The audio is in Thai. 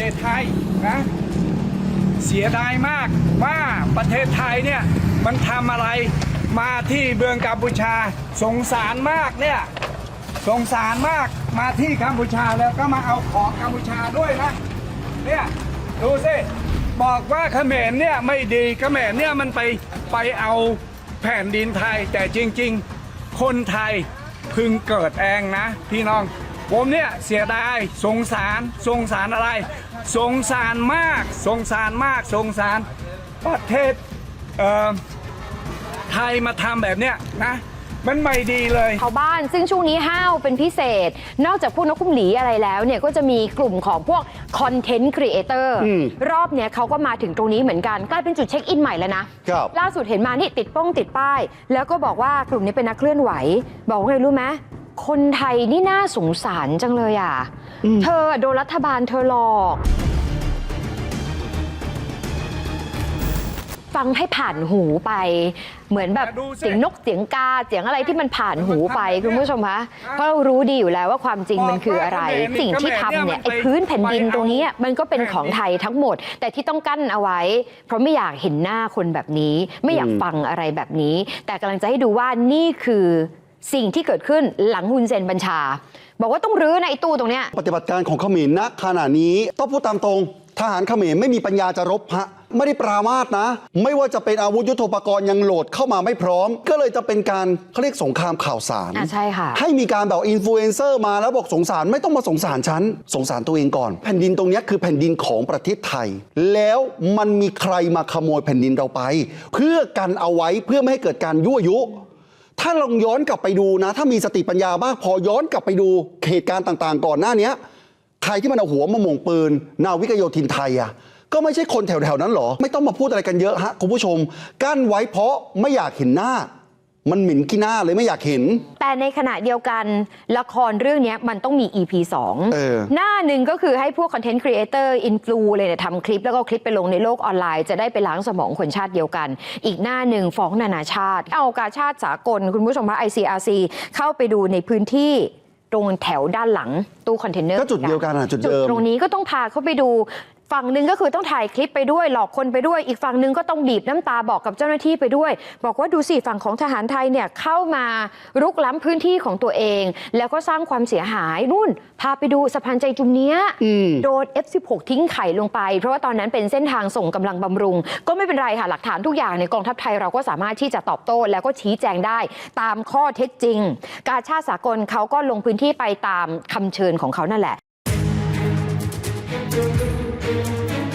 ทศไทยนะเสียดายมากว่าประเทศไทยเนี่ยมันทำอะไรมาที่เมืองกัมพูชาสงสารมากเนี่ยสงสารมากมาที่กัมพูชาแล้วก็มาเอาของกัมพูชาด้วยนะเนี่ยดูสิบอกว่าเขมรเนี่ยไม่ดีเขมรเนี่ยมันไปไปเอาแผ่นดินไทยแต่จริง ๆ คนไทยพึงเกิดเองนะพี่น้อง ผมเนี่ยเสียดายสงสารสงสารอะไร สงสารมากสงสารมากสงสารประเทศเอ่อไทยมาทำแบบเนี้ยนะมันไม่ดีเลยชาวบ้านซึ่งช่วงนี้ห้าวเป็นพิเศษ นอกจากพวกนกคุ้มหลีอะไรแล้วเนี่ยก็จะมีกลุ่มของพวกคอนเทนต์ครีเอเตอร์รอบเนี้ยเขาก็มาถึงตรงนี้เหมือนกันกลายเป็นจุดเช็คอินใหม่แล้วนะครับล่าสุดเห็นมานี่ติดป้องติดป้าย แล้วก็บอกว่ากลุ่มนี้เป็นนักเคลื่อนไหว บอกว่าไงรู้ไหม คนไทยนี่น่าสงสารจังเลยอะ เธอโดนรัฐบาลเธอหลอก ฟังให้ผ่านหูไป เหมือนแบบแต่ดูสิเสียงนกเสียงกาเสียงอะไรที่มันผ่านหูไปคุณผู้ชมคะเพราะเรารู้ดีอยู่แล้วว่าความจริงมันคืออะไร สิ่งที่ทำเนี่ยไอ้พื้นแผ่นดินตรงนี้มันก็เป็นของไทยทั้งหมด แต่ที่ต้องกั้นเอาไว้ เพราะไม่อยากเห็นหน้าคนแบบนี้ ไม่อยากฟังอะไรแบบนี้ แต่กำลังจะให้ดูว่านี่คือ สิ่งที่เกิดขึ้นหลังฮุนเซนบัญชา บอกว่าต้องรื้อในะไอ้ตู้ตรงเนี้ยปฏิบัติการของเขมรณขณะนี้ต้องพูดตามตรง ทหารเขมรไม่มีปัญญาจะรบฮะไม่ได้ปรามาสนะ ไม่ว่าจะเป็นอาวุธยุทโธปกรณ์ยังโหลดเข้ามาไม่พร้อม ก็เลยจะเป็นการเขาเรียกสงครามข่าวสาร อะใช่ค่ะ ให้มีการแบบอินฟลูเอนเซอร์มาแล้วบอกสงสารไม่ต้องมาสงสารฉัน สงสารตัวเองก่อน แผ่นดินตรงเนี้ยคือแผ่นดินของประเทศไทย แล้วมันมีใครมาขโมยแผ่นดินเราไป เพื่อกันเอาไว้เพื่อไม่ให้เกิดการยั่วยุ ถ้าลองย้อนกลับไปดูนะ ถ้ามีสติปัญญาบ้างพอย้อนกลับไปดูเหตุการณ์ต่างๆ ก่อนหน้านี้ใครที่มันเอาหัวมาหม่งปืน นาวิกโยธินไทยอะก็ไม่ใช่คนแถวๆนั้นหรอ ไม่ต้องมาพูดอะไรกันเยอะฮะคุณผู้ชม กั้นไว้เพราะไม่อยากเห็นหน้า มันหมิ่นขี้หน้าเลยไม่อยากเห็น แต่ในขณะเดียวกันละครเรื่องเนี้ยมันต้องมี EP เออ2หน้าหนึ่งก็คือให้พวกคอนเทนต์ครีเอเตอร์อินฟลูเลยเนี่ยทำคลิปแล้วก็คลิปไปลงในโลกออนไลน์จะได้ไปล้างสมองคนชาติเดียวกัน อีกหน้าหนึ่งฟ้องนานาชาติ เอากาชาติสากล คุณผู้ชมคะ ICRC เข้าไปดูในพื้นที่ตรงแถวด้านหลังตู้คอนเทนเนอร์ก็จุดเดียวกันอะจุดเดิม ตรงนี้ก็ต้องพาเขาไปดู ฝั่งหนึ่งก็คือต้องถ่ายคลิปไปด้วยหลอกคนไปด้วย อีกฝั่งหนึ่งก็ต้องบีบน้ำตาบอกกับเจ้าหน้าที่ไปด้วย บอกว่าดูสิฝั่งของทหารไทยเนี่ยเข้ามารุกล้ำพื้นที่ของตัวเอง แล้วก็สร้างความเสียหายนู่น พาไปดูสะพานใจจุมเนี้ยโดน F16 ทิ้งไข่ลงไป เพราะว่าตอนนั้นเป็นเส้นทางส่งกำลังบำรุง ก็ไม่เป็นไรค่ะหลักฐานทุกอย่างในกองทัพไทยเราก็สามารถที่จะตอบโต้แล้วก็ชี้แจงได้ตามข้อเท็จจริง การชาติสากลเขาก็ลงพื้นที่ไปตามคำเชิญของเขานั่นแหละ Müzik